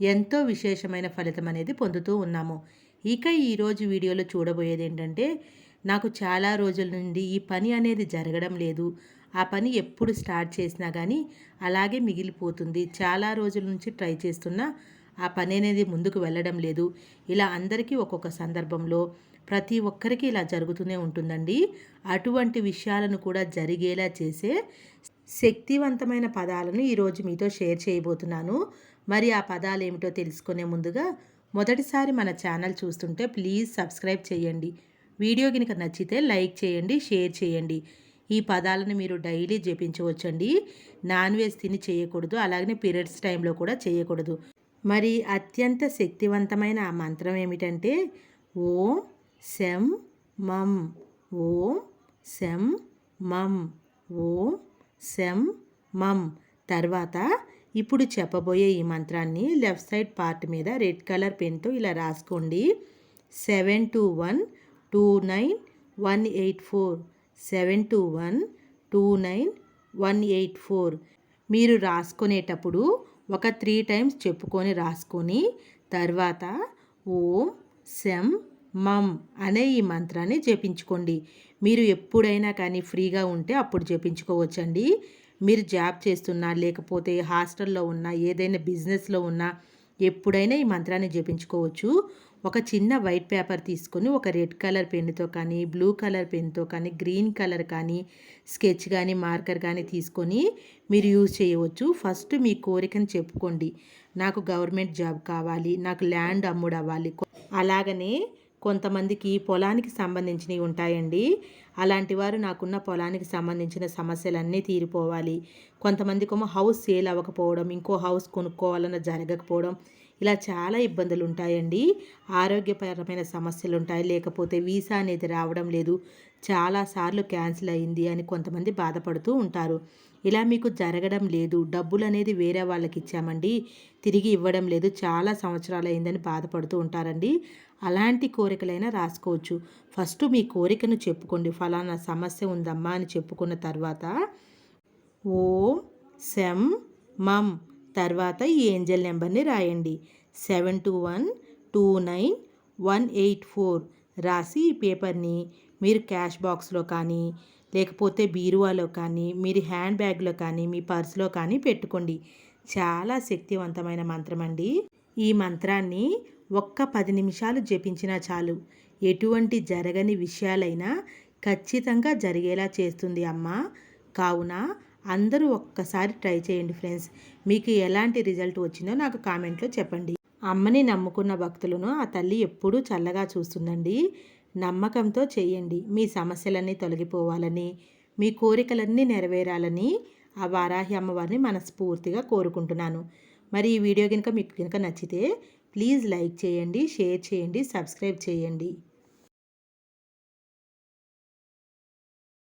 ఎంతో విశేషమైన ఫలితం అనేది పొందుతూ ఉన్నాము. ఇక ఈరోజు వీడియోలో చూడబోయేది ఏంటంటే నాకు చాలా రోజుల నుండి ఈ పని అనేది జరగడం లేదు. ఆ పని ఎప్పుడు స్టార్ట్ చేసినా కానీ అలాగే మిగిలిపోతుంది. చాలా రోజుల నుంచి ట్రై చేస్తున్నా ఆ పని అనేది ముందుకు వెళ్ళడం లేదు. ఇలా అందరికీ ఒక్కొక్క సందర్భంలో ప్రతి ఒక్కరికి ఇలా జరుగుతూనే ఉంటుందండి. అటువంటి విషయాలను కూడా జరిగేలా చేసే శక్తివంతమైన పదాలను ఈరోజు మీతో షేర్ చేయబోతున్నాను. మరి ఆ పదాలు ఏమిటో తెలుసుకునే ముందుగా మొదటిసారి మన ఛానల్ చూస్తుంటే ప్లీజ్ సబ్స్క్రైబ్ చేయండి. వీడియో కనుక నచ్చితే లైక్ చేయండి షేర్ చేయండి. ఈ పదాలను మీరు డైలీ జపించవచ్చండి. నాన్ వెజ్ తిని చేయకూడదు అలాగనే పీరియడ్స్ టైంలో కూడా చేయకూడదు. మరి అత్యంత శక్తివంతమైన ఆ మంత్రం ఏమిటంటే ఓం శం మం ఓం శం మం ఓం శం మం. తర్వాత ఇప్పుడు చెప్పబోయే ఈ మంత్రాన్ని లెఫ్ట్ సైడ్ పార్ట్ మీద రెడ్ కలర్ పెన్తో ఇలా రాసుకోండి. Seven two one two nine one eight four. Seven two one two nine one eight four. మీరు రాసుకునేటప్పుడు ఒక త్రీ టైమ్స్ చెప్పుకొని రాసుకొని తర్వాత ఓం శం మమ్ అనే ఈ మంత్రాన్ని జపించుకోండి. మీరు ఎప్పుడైనా కానీ ఫ్రీగా ఉంటే అప్పుడు జపించుకోవచ్చండి. మీరు జాబ్ చేస్తున్నా లేకపోతే హాస్టల్లో ఉన్నా ఏదైనా బిజినెస్లో ఉన్నా ఎప్పుడైనా ఈ మంత్రాన్ని జపించుకోవచ్చు. ఒక చిన్న వైట్ పేపర్ తీసుకొని ఒక రెడ్ కలర్ పెన్నుతో కానీ బ్లూ కలర్ పెన్తో కానీ గ్రీన్ కలర్ కానీ స్కెచ్ కానీ మార్కర్ కానీ తీసుకొని మీరు యూజ్ చేయవచ్చు. ఫస్ట్ మీ కోరికను చెప్పుకోండి. నాకు గవర్నమెంట్ జాబ్ కావాలి నాకు ల్యాండ్ అమ్ముడవ్వాలి. అలాగనే కొంతమందికి పొలానికి సంబంధించినవి ఉంటాయండి. అలాంటి వారు నాకున్న పొలానికి సంబంధించిన సమస్యలన్నీ తీరిపోవాలి. కొంతమందికేమో హౌస్ సేల్ అవ్వకపోవడం ఇంకో హౌస్ కొనుక్కోవాలన్న జరగకపోవడం ఇలా చాలా ఇబ్బందులు ఉంటాయండి ఆరోగ్యపరమైన సమస్యలు ఉంటాయి లేకపోతే వీసా అనేది రావడం లేదు. చాలాసార్లు క్యాన్సిల్ అయింది అని కొంతమంది బాధపడుతూ ఉంటారు. ఇలా మీకు జరగడం లేదు. డబ్బులు అనేది వేరే వాళ్ళకి ఇచ్చామండి తిరిగి ఇవ్వడం లేదు. చాలా సంవత్సరాలు అయిందని బాధపడుతూ ఉంటారండి. అలాంటి కోరికలైనా రాసుకోవచ్చు. ఫస్ట్ మీ కోరికను చెప్పుకోండి. ఫలానా సమస్య ఉందమ్మా అని చెప్పుకున్న తర్వాత ఓం సెం మమ్ తర్వాత ఈ ఏంజల్ నెంబర్ని రాయండి. Seven two one two nine one eight four రాసి ఈ పేపర్ని మీరు క్యాష్ బాక్స్లో కానీ లేకపోతే బీరువాలో కానీ మీరు హ్యాండ్ బ్యాగ్లో కానీ మీ పర్స్లో కానీ పెట్టుకోండి. చాలా శక్తివంతమైన మంత్రం అండి. ఈ మంత్రాన్ని ఒక్క పది నిమిషాలు జపించినా చాలు. ఎటువంటి జరగని విషయాలైనా ఖచ్చితంగా జరిగేలా చేస్తుంది అమ్మ. కావున అందరూ ఒక్కసారి ట్రై చేయండి ఫ్రెండ్స్. మీకు ఎలాంటి రిజల్ట్ వచ్చిందో నాకు కామెంట్లో చెప్పండి. అమ్మని నమ్ముకున్న భక్తులను ఆ తల్లి ఎప్పుడూ చల్లగా చూస్తుందండి. నమ్మకంతో చేయండి. మీ సమస్యలన్నీ తొలగిపోవాలని మీ కోరికలన్నీ నెరవేరాలని ఆ వారాహి అమ్మవారిని మనస్ఫూర్తిగా కోరుకుంటున్నాను. మరి ఈ వీడియో కనుక మీకు కనుక నచ్చితే ప్లీజ్ లైక్ చేయండి షేర్ చేయండి సబ్స్క్రైబ్ చేయండి.